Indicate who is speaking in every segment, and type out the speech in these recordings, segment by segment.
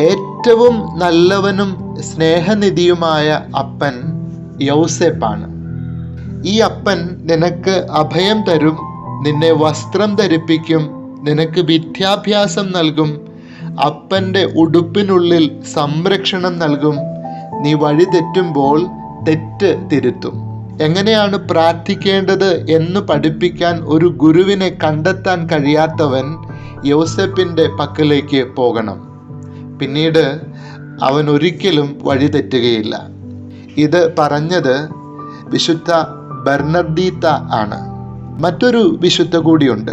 Speaker 1: ഏറ്റവും നല്ലവനും സ്നേഹനിധിയുമായ അപ്പൻ യൗസെപ്പാണ്. ഈ അപ്പൻ നിനക്ക് അഭയം തരും നിന്നെ വസ്ത്രം ധരിപ്പിക്കും നിനക്ക് വിദ്യാഭ്യാസം നൽകും അപ്പന്റെ ഉടുപ്പിനുള്ളിൽ സംരക്ഷണം നൽകും നീ വഴി തെറ്റുമ്പോൾ തെറ്റ് തിരുത്തും. എങ്ങനെയാണ് പ്രാർത്ഥിക്കേണ്ടത് എന്ന് പഠിപ്പിക്കാൻ ഒരു ഗുരുവിനെ കണ്ടെത്താൻ കഴിയാത്തവൻ യോസെപ്പിന്റെ പക്കലേക്ക് പോകണം. പിന്നീട് അവൻ ഒരിക്കലും വഴി തെറ്റുകയില്ല. ഇത് പറഞ്ഞത് വിശുദ്ധ ബെർണർദീത്ത ആണ്. മറ്റൊരു വിശുദ്ധ കൂടിയുണ്ട്.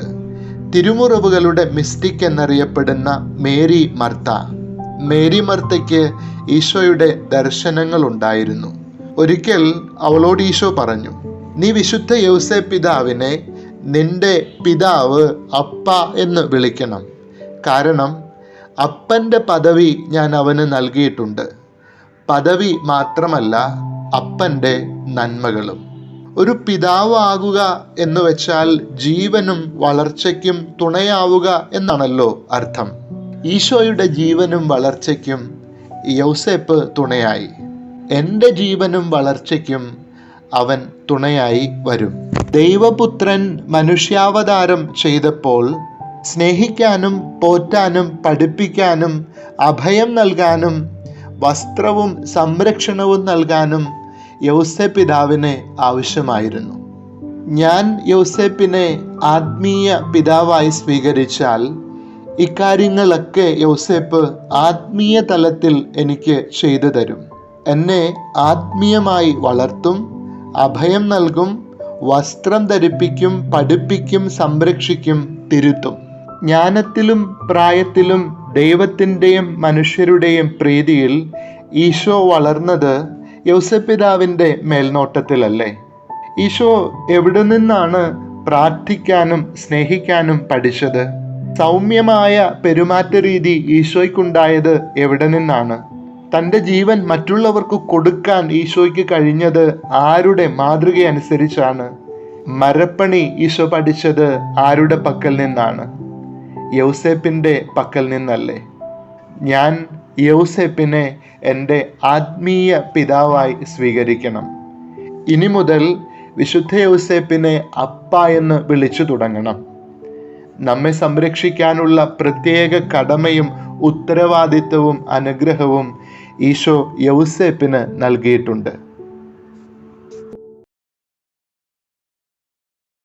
Speaker 1: തിരുമുറവുകളുടെ മിസ്റ്റിക് എന്നറിയപ്പെടുന്ന മേരി മർത്ത. മേരി മർത്തയ്ക്ക് ഈശോയുടെ ദർശനങ്ങൾ ഉണ്ടായിരുന്നു. ഒരിക്കൽ അവളോട് ഈശോ പറഞ്ഞു നീ വിശുദ്ധ യൗസേ പിതാവിനെ നിന്റെ പിതാവ് അപ്പ എന്ന് വിളിക്കണം. കാരണം അപ്പന്റെ പദവി ഞാൻ അവന് നൽകിയിട്ടുണ്ട്. പദവി മാത്രമല്ല അപ്പന്റെ നന്മകളും. ഒരു പിതാവ് ആകുക എന്ന് വെച്ചാൽ ജീവനും വളർച്ചയ്ക്കും തുണയാവുക എന്നാണല്ലോ അർത്ഥം. ഈശോയുടെ ജീവനും വളർച്ചയ്ക്കും യൗസേപ്പ് തുണയായി. എന്റെ ജീവനും വളർച്ചയ്ക്കും അവൻ തുണയായി വരും. ദൈവപുത്രൻ മനുഷ്യാവതാരം ചെയ്തപ്പോൾ സ്നേഹിക്കാനും പോറ്റാനും പഠിപ്പിക്കാനും അഭയം നൽകാനും വസ്ത്രവും സംരക്ഷണവും നൽകാനും യൗസേപ്പിതാവിനെ ആവശ്യമായിരുന്നു. ഞാൻ യൗസേപ്പിനെ ആത്മീയ പിതാവായി സ്വീകരിച്ചാൽ ഇക്കാര്യങ്ങളൊക്കെ യൗസേപ്പ് ആത്മീയ തലത്തിൽ എനിക്ക് ചെയ്തു തരും. എന്നെ ആത്മീയമായി വളർത്തും അഭയം നൽകും വസ്ത്രം ധരിപ്പിക്കും പഠിപ്പിക്കും സംരക്ഷിക്കും തിരുത്തും. ജ്ഞാനത്തിലും പ്രായത്തിലും ദൈവത്തിന്റെയും മനുഷ്യരുടെയും പ്രീതിയിൽ ഈശോ വളർന്നത് യൗസപിതാവിന്റെ മേൽനോട്ടത്തിലല്ലേ? ഈശോ എവിടെ നിന്നാണ് പ്രാർത്ഥിക്കാനും സ്നേഹിക്കാനും പഠിച്ചത്? സൗമ്യമായ പെരുമാറ്റ രീതി ഈശോയ്ക്കുണ്ടായത് എവിടെ നിന്നാണ്? തന്റെ ജീവൻ മറ്റുള്ളവർക്ക് കൊടുക്കാൻ ഈശോയ്ക്ക് കഴിഞ്ഞത് ആരുടെ മാതൃകയനുസരിച്ചാണ്? മരപ്പണി ഈശോ പഠിച്ചത് ആരുടെ പക്കൽ നിന്നാണ്? യൗസേപ്പിന്റെ പക്കൽ നിന്നല്ലേ? ഞാൻ യൗസേപ്പിനെ എന്റെ ആത്മീയ പിതാവായി സ്വീകരിക്കണം. ഇനി മുതൽ വിശുദ്ധ യൗസേപ്പിനെ അപ്പ എന്ന് വിളിച്ചു തുടങ്ങണം. നമ്മെ സംരക്ഷിക്കാനുള്ള പ്രത്യേക കടമയും ഉത്തരവാദിത്വവും അനുഗ്രഹവും ഈശോ യൗസേപ്പിന് നൽകിയിട്ടുണ്ട്.